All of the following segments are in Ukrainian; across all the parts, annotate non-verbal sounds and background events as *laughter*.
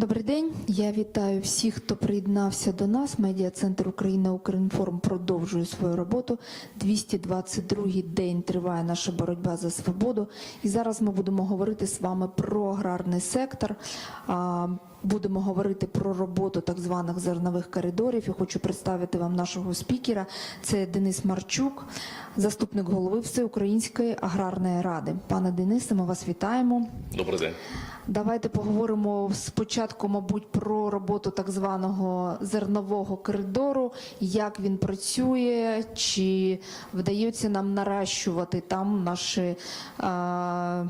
Добрий день. Я вітаю всіх, хто приєднався до нас. Медіа центр Україна Укрінформ продовжує свою роботу. 222-й день триває наша боротьба за свободу. І зараз ми будемо говорити з вами про аграрний сектор. Будемо говорити про роботу так званих зернових коридорів. І хочу представити вам нашого спікера. Це Денис Марчук, заступник голови Всеукраїнської аграрної ради. Пане Денисе, ми вас вітаємо. Добрий день. Давайте поговоримо спочатку, мабуть, про роботу так званого зернового коридору, як він працює, чи вдається нам наращувати там наші, е,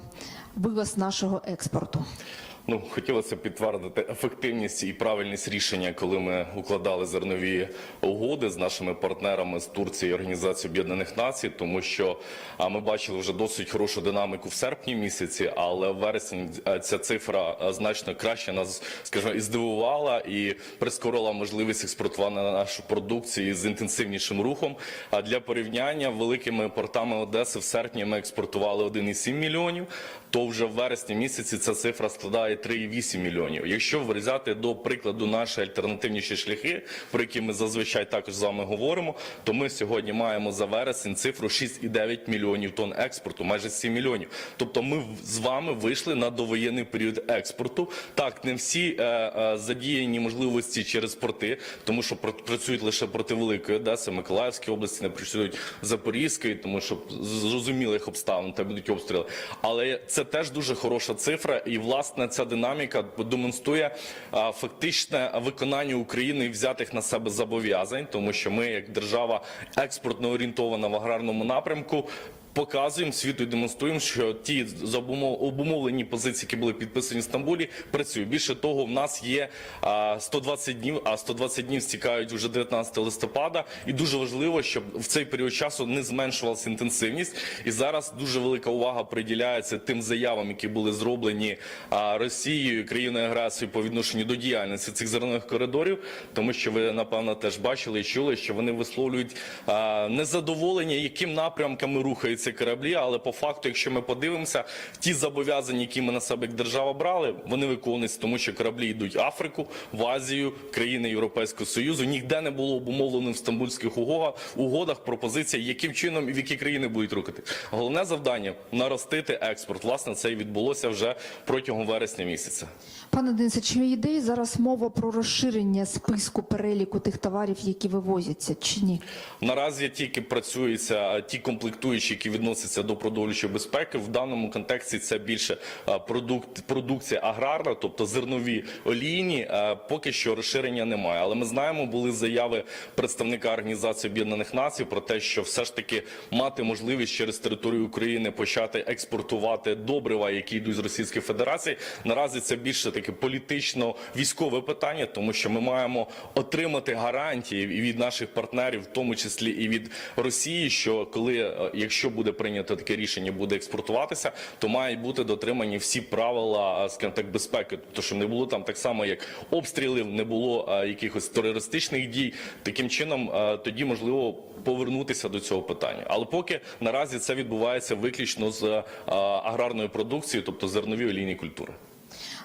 вивоз нашого експорту. Ну хотілося підтвердити ефективність і правильність рішення, коли ми укладали зернові угоди з нашими партнерами з Турції і Організації Об'єднаних Націй, тому що ми бачили вже досить хорошу динаміку в серпні місяці, але в вересні е, ця цифра е, значно краще нас, скажімо, і здивувала і прискорила можливість експортувати нашу продукцію з інтенсивнішим рухом. А для порівняння великими портами Одеси в серпні ми експортували 1,7 мільйонів. То вже в вересні місяці ця цифра складає 3,8 мільйонів. Якщо взяти до прикладу наші альтернативніші шляхи, про які ми зазвичай також з вами говоримо, то ми сьогодні маємо за вересень цифру 6,9 мільйонів тонн експорту, майже 7 мільйонів. Тобто, ми з вами вийшли на довоєнний період експорту. Так, не всі е, е, задіяні можливості через порти, тому що пр- працюють лише проти Великої Одеси, Миколаївської області, не працюють Запорізької, тому що зрозумілих обставин там будуть обстріли. Але це теж дуже хороша цифра, і власне ця динаміка демонструє фактичне виконання України взятих на себе зобов'язань, тому що ми, як держава експортно орієнтована в аграрному напрямку. Показуємо світу і демонструємо, що ті обумовлені позиції, які були підписані в Стамбулі, працюють. Більше того, в нас є а, 120 днів, а 120 днів стікають вже 19 листопада. І дуже важливо, щоб в цей період часу не зменшувалася інтенсивність. І зараз дуже велика увага приділяється тим заявам, які були зроблені Росією, країною агресією по відношенню до діяльності цих зернових коридорів, тому що ви напевно теж бачили і чули, що вони висловлюють незадоволення, яким напрямками рухаються кораблі. Але по факту, якщо ми подивимося, ті зобов'язання, які ми на себе як держава брали, вони виконуються, тому що кораблі йдуть в Африку, в Азію, країни Європейського Союзу. Ніде не було обумовлено в стамбульських угодах пропозиція, яким чином і в які країни будуть рухати. Головне завдання наростити експорт. Власне, це і відбулося вже протягом вересня місяця. Пане Денисе, чи йде зараз мова про розширення списку переліку тих товарів, які вивозяться, чи ні? Наразі тільки працюються е, ті комплектуючі, які відносяться до продовольчої безпеки. В даному контексті це більше продукт, продукція аграрна, тобто зернові олійні. Поки що розширення немає. Але ми знаємо, були заяви представника Організації Об'єднаних Націй про те, що все ж таки мати можливість через територію України почати експортувати добрива, які йдуть з Російської Федерації. Наразі це більше таке політично військове питання, тому що ми маємо отримати гарантії і від наших партнерів, в тому числі і від Росії, що коли е, якщо буде прийнято таке рішення, буде експортуватися, то мають бути дотримані всі правила, е, скажімо так, безпеки. Тобто, щоб не було там так само, як обстрілів, не було е, якихось терористичних дій. Таким чином, тоді можливо повернутися до цього питання. Але поки наразі це відбувається виключно з аграрної продукції, тобто зернові олійні культури.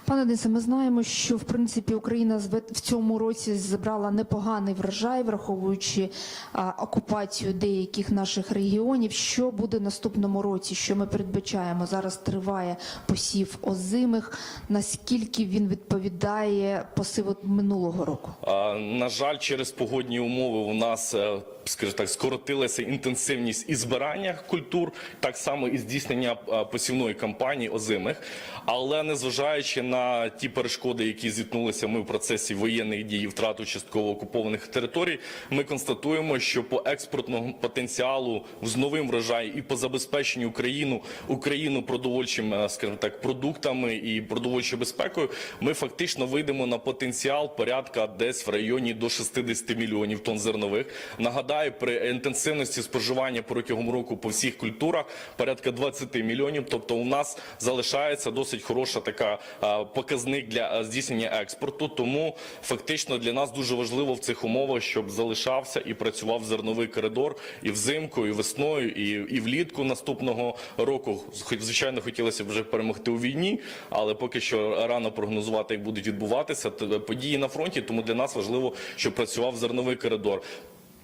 Пане Денисе, ми знаємо, що в принципі Україна в цьому році зібрала непоганий врожай, враховуючи а, окупацію деяких наших регіонів. Що буде наступному році? Що ми передбачаємо? Зараз триває посів озимих. Наскільки він відповідає посиву минулого року? А, На жаль, через погодні умови у нас, е, скажімо так, скоротилася інтенсивність і збирання культур, так само і здійснення посівної кампанії озимих. Але незважаючи на ті перешкоди, які зіткнулися ми в процесі воєнних дій і втрату частково окупованих територій, ми констатуємо, що по експортному потенціалу з новим врожаєм і по забезпеченню Україну Україну продовольчим, е, скажімо так, продуктами і продовольчою безпекою, ми фактично вийдемо на потенціал порядка десь в районі до 60 мільйонів тонн зернових. Нагадаю, при інтенсивності споживання протягом року по всіх культурах порядка 20 мільйонів. Тобто, у нас залишається досить хороша така показник для здійснення експорту. Тому фактично для нас дуже важливо в цих умовах, щоб залишався і працював зерновий коридор і взимку, і весною, і, і влітку наступного року. Хоч звичайно хотілося б вже перемогти у війні, але поки що рано прогнозувати, як будуть відбуватися події на фронті. Тому для нас важливо, щоб працював зерновий коридор.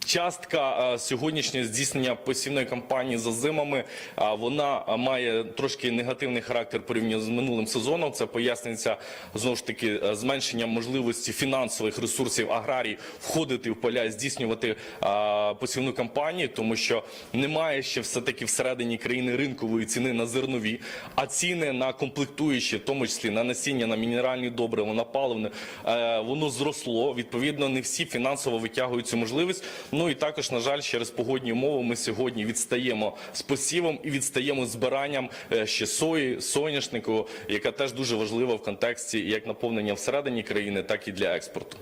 Частка е, сьогоднішнього здійснення посівної кампанії за зимами е, вона має трошки негативний характер порівняно з минулим сезоном. Це пояснюється знову ж таки е, зменшенням можливості фінансових ресурсів аграрій входити в поля і здійснювати посівну кампанію, тому що немає ще все таки всередині країни ринкової ціни на зернові, а ціни на комплектуючі, в тому числі на насіння, на мінеральні добрива, на паливне, воно зросло. Відповідно, не всі фінансово витягують цю можливість. Ну і також, на жаль, через погодні умови ми сьогодні відстаємо з посівом і відстаємо збиранням е, ще сої, соняшнику, яка теж дуже важлива в контексті як наповнення всередині країни, так і для експорту.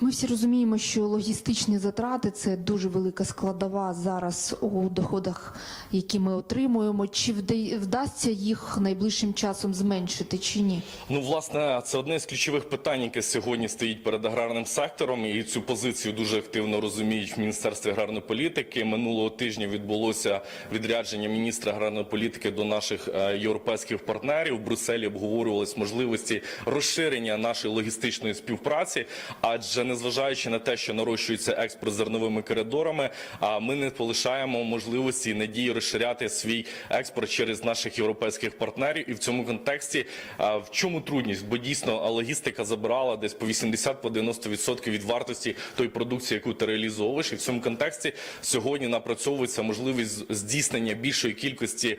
Ми всі розуміємо, що логістичні затрати це дуже велика складова зараз у доходах, які ми отримуємо. Чи вдасться їх найближчим часом зменшити чи ні? Ну, власне, це одне з ключових питань, яке сьогодні стоїть перед аграрним сектором, і цю позицію дуже активно розуміють в Міністерстві аграрної політики. Минулого тижня відбулося відрядження міністра аграрної політики до наших е, європейських партнерів. В Брюсселі обговорювались можливості розширення нашої логістичної співпраці, адже незважаючи на те, що нарощується експорт зерновими коридорами, а ми не полишаємо можливості і надії розширяти свій експорт через наших європейських партнерів. І в цьому контексті в чому трудність? Бо дійсно логістика забирала десь по 80 по 90% від вартості тої продукції, яку ти реалізовуєш. І в цьому контексті сьогодні напрацьовується можливість здійснення більшої кількості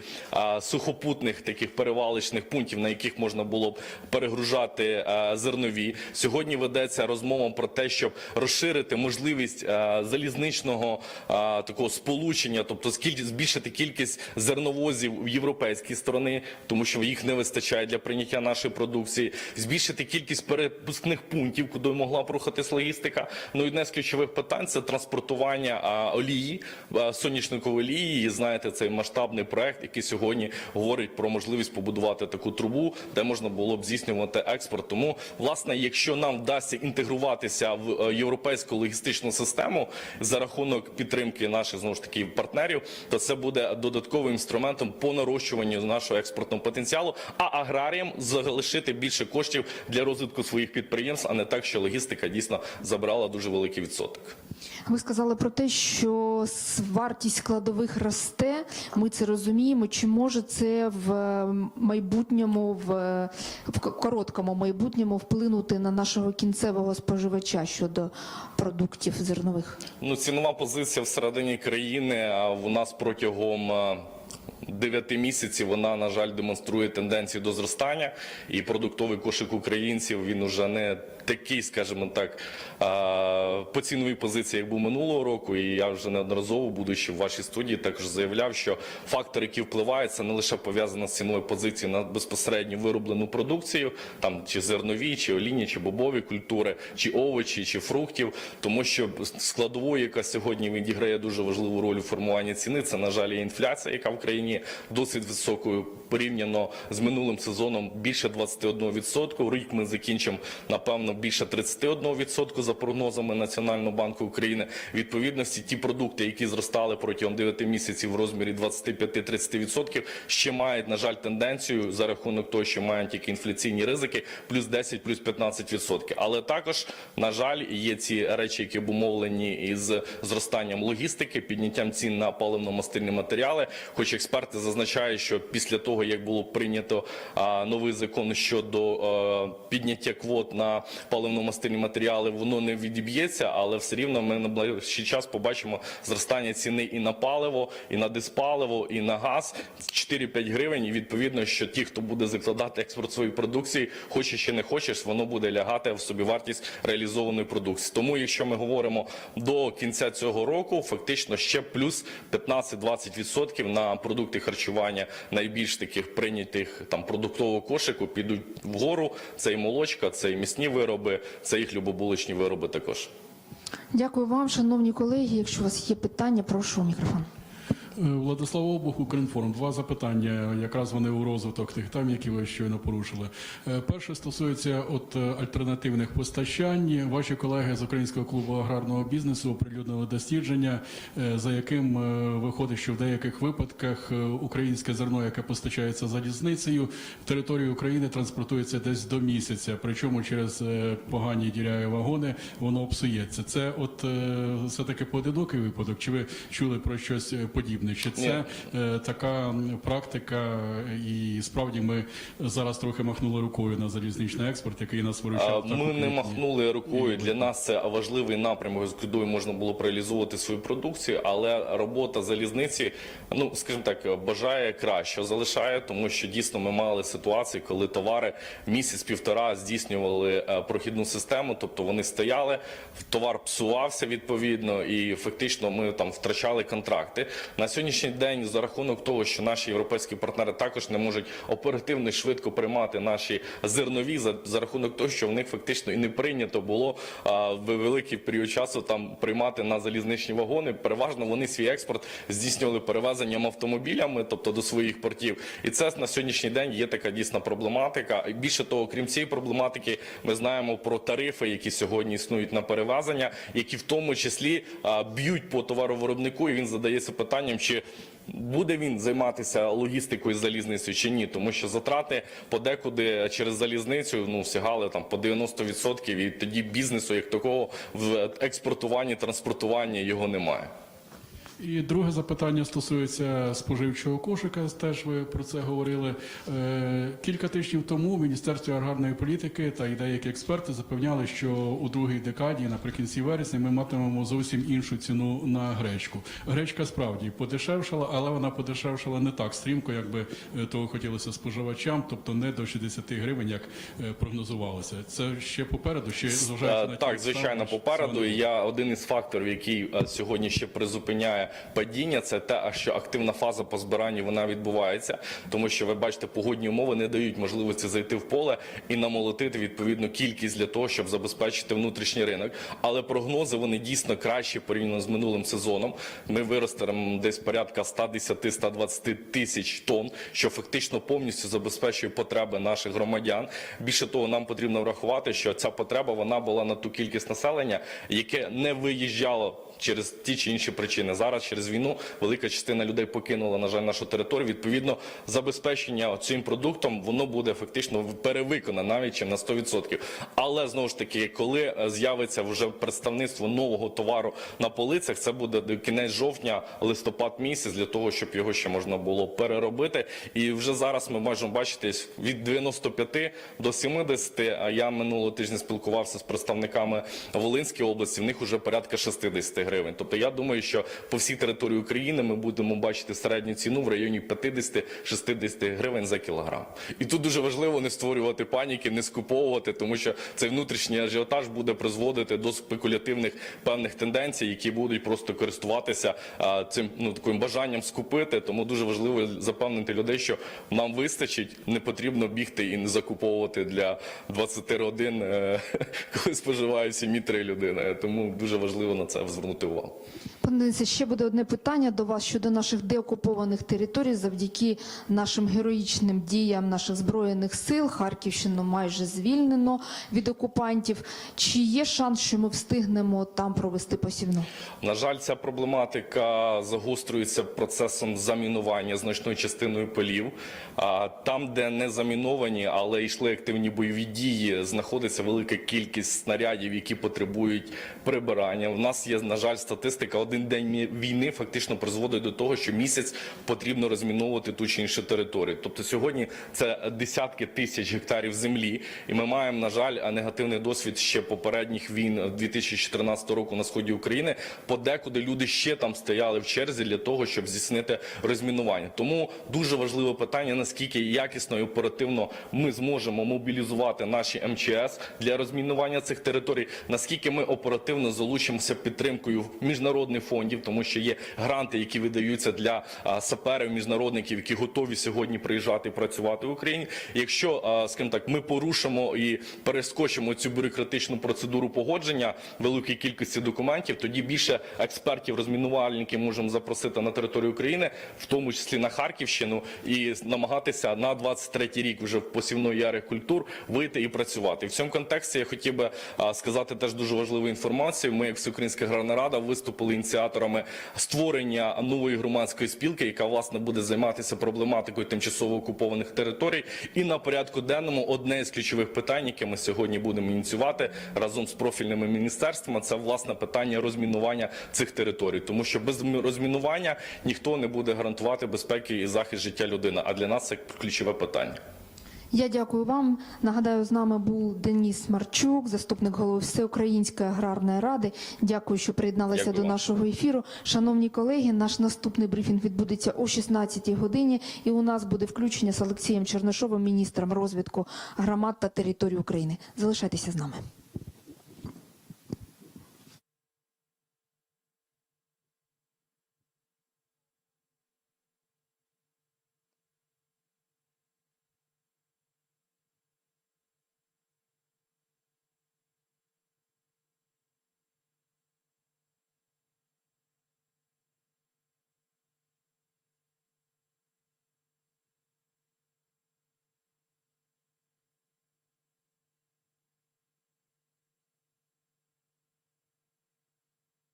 сухопутних таких перевалочних пунктів, на яких можна було б перегружати зернові. Сьогодні ведеться розмова про те, щоб розширити можливість залізничного такого сполучення, тобто збільшити кількість зерновозів в європейській сторони, тому що їх не вистачає для прийняття нашої продукції, збільшити кількість перепускних пунктів, куди могла б рухатись логістика. Ну і одне з ключових питань це транспортування олії, а, соняшникової олії. І знаєте, цей масштабний проект, який сьогодні говорить про можливість побудувати таку трубу, де можна було б здійснювати експорт. Тому, власне, якщо нам вдасться інтегруватися в е, європейську логістичну систему за рахунок підтримки наших знову ж таки партнерів, то це буде додатковим інструментом по нарощуванню нашого експортного потенціалу, а аграріям залишити більше коштів для розвитку своїх підприємств, а не так, що логістика дійсно забрала дуже великий відсоток. Ви сказали про те, що вартість складових росте. Ми це розуміємо. Чи може це в майбутньому, в, в короткому майбутньому вплинути на нашого кінцевого споживача щодо продуктів зернових? Ну, цінова позиція всередині країни а у нас протягом. е, Дев'яти місяців вона на жаль демонструє тенденцію до зростання, і продуктовий кошик українців він уже не такий, скажімо так, по ціновій позиції, як був минулого року. І я вже неодноразово, будучи в вашій студії, також заявляв, що фактор, який впливає, це не лише пов'язано з ціною позицією на безпосередньо вироблену продукцію, там чи зернові, чи олійні, чи бобові культури, чи овочі, чи фруктів, тому що складовою, яка сьогодні відіграє дуже важливу роль у формуванні ціни, це на жаль інфляція, яка в країні досить високою порівняно з минулим сезоном більше 21%. Рік ми закінчимо напевно більше 31% за прогнозами Національного банку України. Відповідності ті продукти, які зростали протягом 9 місяців в розмірі 25-30%, ще мають на жаль тенденцію за рахунок того, що мають тільки інфляційні ризики, плюс 10, плюс 15%. Але також на жаль є ці речі, які обумовлені із зростанням логістики, підняттям цін на паливно-мастильні матеріали. Хоч експерти зазначають, що після того як було прийнято новий закон щодо підняття квот на паливно-мастильні матеріали, воно не відіб'ється, але все рівно ми на ближчий час побачимо зростання ціни і на паливо, і на диспаливо, і на газ 4-5 гривень. І відповідно, що ті, хто буде закладати експорт своєї продукції, хочеш чи не хочеш, воно буде лягати в собівартість реалізованої продукції. Тому, якщо ми говоримо до кінця цього року, фактично ще плюс 15-20% на продукти харчування найбільш таких прийнятих там продуктового кошику підуть вгору. Це і молочка, це і місні вироби, це їх любобуличні вироби також. Дякую вам, шановні колеги. Якщо у вас є питання, прошу мікрофон. Владислав Обух, Укрінформ. Два запитання. Якраз вони у розвиток тих тем, які ви щойно порушили. Е, Перше стосується от е, альтернативних постачань. Ваші колеги з Українського клубу аграрного бізнесу оприлюднили дослідження, е, за яким е, виходить, що в деяких випадках е, українське зерно, яке постачається залізницею, територію України транспортується десь до місяця. Причому через е, погані діряві вагони воно псується. Це от е, все таки поодинокий випадок. Чи ви чули про щось е, подібне? Чи це е, така практика? І справді ми зараз трохи махнули рукою на залізничний експорт, який нас так Ми не махнули рукою. Для нас це важливий напрямок, з кудою можна було б реалізовувати свою продукцію, але робота залізниці, ну скажімо так, бажає краще, залишає, тому що дійсно ми мали ситуації, коли товари місяць-півтора здійснювали е, прохідну систему, тобто вони стояли, товар псувався відповідно, і фактично ми там втрачали контракти. На сьогоднішній день, за рахунок того, що наші європейські партнери також не можуть оперативно швидко приймати наші зернові за, за рахунок того, що в них фактично і не прийнято було а, в великий період часу там приймати на залізничні вагони. Переважно вони свій експорт здійснювали перевезенням автомобілями, тобто до своїх портів. І це на сьогоднішній день є така дійсна проблематика. Більше того, крім цієї проблематики, ми знаємо про тарифи, які сьогодні існують на перевезення, які в тому числі а, б'ють по товаровиробнику, і він задається питанням, чи Буде він займатися логістикою залізницею чи ні, тому що затрати подекуди через залізницю ну сягали там по 90%, і тоді бізнесу як такого в експортуванні, транспортуванні його немає. І друге запитання стосується споживчого кошика. Теж ви про це говорили. Е, Кілька тижнів тому в Міністерстві аграрної політики та й деякі експерти запевняли, що у другій декаді, наприкінці вересня, ми матимемо зовсім іншу ціну на гречку. Гречка справді подешевшала, але вона подешевшала не так стрімко, як би е, того хотілося споживачам, тобто не до 60 гривень, як е, прогнозувалося. Це ще попереду, ще зважаючи на Так, звичайно, попереду. І я один із факторів, який сьогодні ще призупиняє падіння, це те, що активна фаза по збиранню вона відбувається, тому що ви бачите, погодні умови не дають можливості зайти в поле і намолотити відповідну кількість для того, щоб забезпечити внутрішній ринок. Але прогнози вони дійсно кращі порівняно з минулим сезоном. Ми виростемо десь порядка 110-120 тисяч тонн, що фактично повністю забезпечує потреби наших громадян. Більше того, нам потрібно врахувати, що ця потреба вона була на ту кількість населення, яке не виїжджало. Через ті чи інші причини зараз через війну велика частина людей покинула на жаль нашу територію. Відповідно, забезпечення цим продуктом воно буде фактично перевиконане навіть чим на 100%. Але знову ж таки, коли е, з'явиться вже представництво нового товару на полицях, це буде до кінець жовтня, листопад місяць для того, щоб його ще можна було переробити. І вже зараз ми можемо бачити від 95 до 70. А я минулого тижня спілкувався з представниками Волинської області. В них вже порядка 60 гривень. Тобто я думаю, що по всій території України ми будемо бачити середню ціну в районі 50-60 гривень за кілограм. І тут дуже важливо не створювати паніки, не скуповувати, тому що цей внутрішній ажіотаж буде призводити до спекулятивних певних тенденцій, які будуть просто користуватися цим ну таким бажанням скупити. Тому дуже важливо запевнити людей, що нам вистачить, не потрібно бігти і не закуповувати для 20 родин, е, *laughs* коли споживають 7-3 людини. Тому дуже важливо на це звернути увагу. Пане ще буде одне питання до вас щодо наших деокупованих територій. Завдяки нашим героїчним діям наших збройних сил Харківщину майже звільнено від окупантів. Чи є шанс, що ми встигнемо там провести посівну? На жаль, ця проблематика загострюється процесом замінування значною частиною полів. Там, де не заміновані, але йшли активні бойові дії, знаходиться велика кількість снарядів, які потребують прибирання. У нас є, на жаль, статистика. Один день війни фактично призводить до того, що місяць потрібно розміновувати ту чи іншу територію. Тобто сьогодні це десятки тисяч гектарів землі, і ми маємо, на жаль, негативний досвід ще попередніх війн 2014 року на сході України. Подекуди люди ще там стояли в черзі для того, щоб здійснити розмінування. Тому дуже важливе питання: наскільки якісно і оперативно ми зможемо мобілізувати наші МЧС для розмінування цих територій, наскільки ми оперативно залучимося підтримкою міжнародних фондів, тому що є гранти, які видаються для саперів, міжнародників, які готові сьогодні приїжджати і працювати в Україні. Якщо, скажімо так, ми порушимо і перескочимо цю бюрократичну процедуру погодження великої кількості документів, тоді більше експертів, розмінувальників можемо запросити на територію України, в тому числі на Харківщину, і намагатися на 23 рік вже в посівної яри культур вийти і працювати. В цьому контексті я хотів би сказати теж дуже важливу інформацію. Ми, як Всеукраїнська аграрна рада, виступили ініціаторами створення нової громадської спілки, яка власне буде займатися проблематикою тимчасово окупованих територій. І на порядку денному одне з ключових питань, яке ми сьогодні будемо ініціювати разом з профільними міністерствами, це власне питання розмінування цих територій, тому що без розмінування ніхто не буде гарантувати безпеки і захист життя людини. А для нас це ключове питання. Я дякую вам. Нагадаю, з нами був Деніс Марчук, заступник голови Всеукраїнської аграрної ради. Дякую, що приєдналися Дякую до вам. нашого ефіру. Шановні колеги, наш наступний брифінг відбудеться о 16 годині, і у нас буде включення з Олексієм Чернишовим, міністром розвитку громад та територій України. Залишайтеся з нами.